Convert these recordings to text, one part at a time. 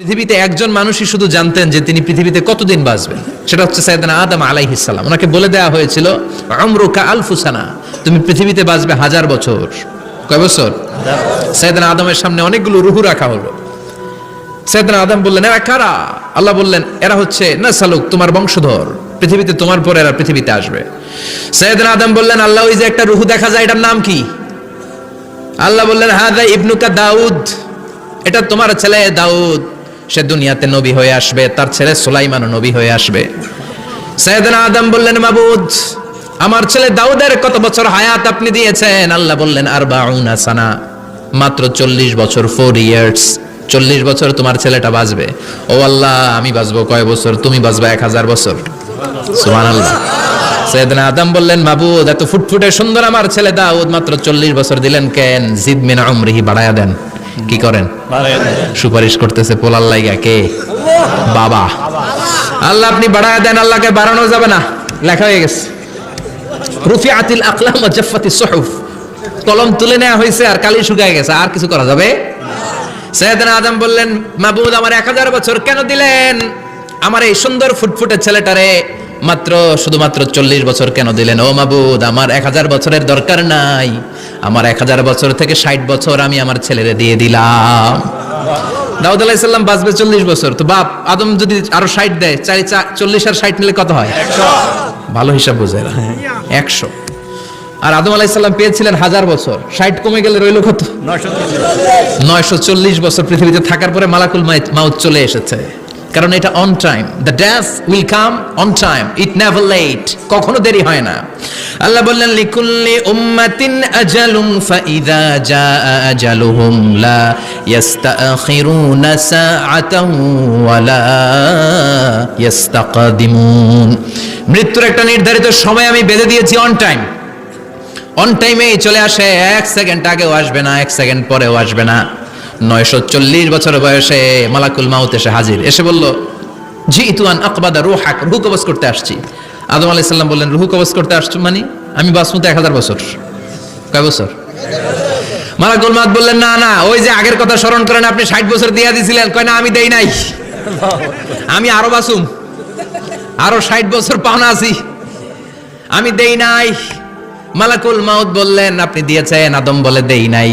পৃথিবীতে একজন মানুষই শুধু জানতেন যে তিনি পৃথিবীতে কতদিন বাঁচবেন। সেটা হচ্ছে সাইদানা আদম আলাইহিসাল্লাম ওনাকে বলে দেওয়া হয়েছিল, আমরুকা আলফুসানা, তুমি পৃথিবীতে বাঁচবে হাজার বছর। কয় বছর? সাইদানা আদমের সামনে অনেকগুলো রুহু রাখা হলো। সাইদানা আদম বললেন, এরা কারা? আল্লাহ বললেন, এরা হচ্ছে, না সালুক, তোমার বংশধর। পৃথিবীতে তোমার পরে এরা পৃথিবীতে আসবে। সাইদানা আদম বললেন, আল্লাহ, ওই যে একটা রুহু দেখা যায়, এটার নাম কি? আল্লাহ বললেন হাদা ইবনুকা দাউদ। এটা তোমার ছেলে দাউদ। সে দুনিয়াতে নবী হয়ে আসবে, তার ছেলে সুলাইমানও নবী হয়ে আসবে। সৈয়দনা আদম বললেন, মাবুদ, আমার ছেলে দাউদের কত বছর হায়াত আপনি দিয়েছেন? আল্লাহ বললেন আর বাউনা সানা, মাত্র চল্লিশ বছর ফোর ইয়ার্স চল্লিশ বছর তোমার ছেলেটা বাঁচবে। ও আল্লাহ, আমি বাঁচবো কয় বছর? তুমি বাঁচবে এক হাজার বছর। সুমান আল্লাহ সৈয়দনা আদম বললেন, মাবুদ, এত ফুটফুটে সুন্দর আমার ছেলে দাউদ, মাত্র চল্লিশ বছর দিলেন কেন? জিদ মিনা উমরিহি বাড়ায়া দেন। কি করেন? সুপারিশ করতেছে পোলার লাইগা কে? বাবা। আল্লাহ আপনি বাড়ায়া দেন, আল্লাহকে বাড়ানো যাবে না। লেখা হয়ে গেছে। আকলাম জাফফাতিস সুহুফ। কলম তুলে নেওয়া হয়েছে আর কালি শুকায় গেছে। আর কিছু করা যাবে? সৈয়দনা আদম বললেন, মাবুদ, আমার এক হাজার বছর কেন দিলেন? আমার এই সুন্দর ফুটফুটে ছেলেটারে মাত্র শুধুমাত্র চল্লিশ বছর কেন দিলেন? ও মাবুদ আমার এক হাজার বছরের দরকার নাই। আমার এক হাজার বছর থেকে ষাট বছর আমি আমার ছেলেরে দিয়ে দিলাম। দাউদ আলাইসাল্লাম বাঁচবে চল্লিশ বছর তো বাপ আদম যদি আরও ষাট দেয় চারি চল্লিশ আর ষাট নিলে কত হয়? ভালো হিসাব বোঝে একশো। আর আদম আলাইসাল্লাম পেয়েছিলেন হাজার বছর ষাট কমে গেলে রইল কত? নয়শো চল্লিশ। বছর পৃথিবীতে থাকার পরে মালাকুল মাউত চলে এসেছে। কারণ এটা on time the death will come on time it never late কখনো দেরি হয় না। আল্লাহ বললেন, লিকুল্লি উম্মাতিন আজালুম ফাইদা জা আজালুহুম লা ইয়াস্তাখিরুনা সাআতাও ওয়ালা ইয়াস্তাকদিমুন। মৃত্যুর একটা নির্ধারিত সময় আমি বেঁধে দিয়েছি অন টাইম অন টাইমেই চলে আসে, এক সেকেন্ড আগেও আসবে না, এক সেকেন্ড পরেও আসবে না। নয়শো চল্লিশ বছর বয়সে মালাকুল মাউত এসে হাজির। এসে বলল জি তুয়ান আকবাদা রুহ হাক রুহু কবজ করতে আসছি। আদম আলাইহিস সাল্লাম বললেন, রুহু কবজ করতে আসছো মানে? আমি বাসমতে এক হাজার বছর। কয় বছর? মালাকুল মাউত বললেন, না না, ওই যে আগের কথা স্মরণ করেন, আপনি ষাট বছর দিয়া দিছিলেন। কয়, না, আমি দেই নাই। আমি আরও বাসুম, আরও ষাট বছর পাওনা আছি। আমি দেই নাই। মালাকুল মাউত বললেন, আপনি দিয়েছেন। আদম বলে, দেই নাই।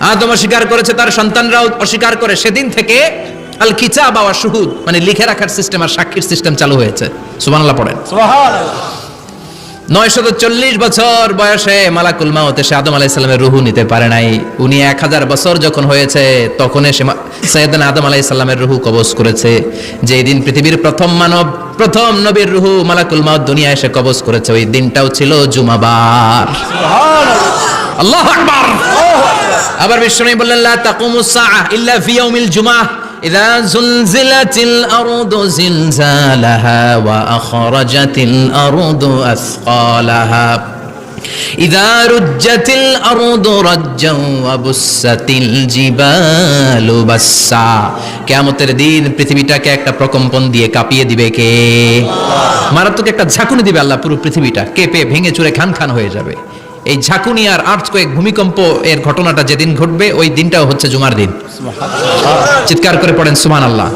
আদম অস্বীকার করেছে তার সন্তানরাও অস্বীকার করে। সেদিন থেকে আল কিতাব ওয়া শুহুদ মানে লিখে রাখার সিস্টেম আর সাক্ষীর সিস্টেম চালু হয়েছে। সুবহানাল্লাহ পড়েন। নয়শত চল্লিশ বছর বয়সে মালাকুল মাউত এসে আদম আলাইসাল্লামের রুহু নিতে পারে নাই। উনি এক হাজার বছর যখন হয়েছে তখন এসে সৈয়দনা আদম আলাইসাল্লামের রুহু কবজ করেছে। যেই দিন পৃথিবীর প্রথম মানব প্রথম নবীর রুহু মালাকুল মাউত দুনিয়া এসে কবজ করেছে। ওই দিনটাও ছিল জুমাবার। আল্লাহ আকবার। আবার বিষ্ণু বললেন লা তাকুমুস সাআহ ইল্লা ফি ইয়াউমিল জুমাহ إذا زلزلت الأرض زلزالها وأخرجت الأرض أثقالها إذا رجت الأرض رجا وبست الجبال بسا কেয়ামতের দিন পৃথিবীটাকে একটা প্রকম্পন দিয়ে কাঁপিয়ে দিবে কে মারাত্মক একটা ঝাঁকুনি দিবে আল্লাহ পুরো পৃথিবীটা কেঁপে ভেঙে চুরে খান খান হয়ে যাবে এই ঝাঁকুনিয়ার আর্থ কয়েক ভূমিকম্প এর ঘটনাটা যেদিন ঘটবে ওই দিনটাও হচ্ছে জুমার দিন। চিৎকার করে পড়েন সুমান আল্লাহ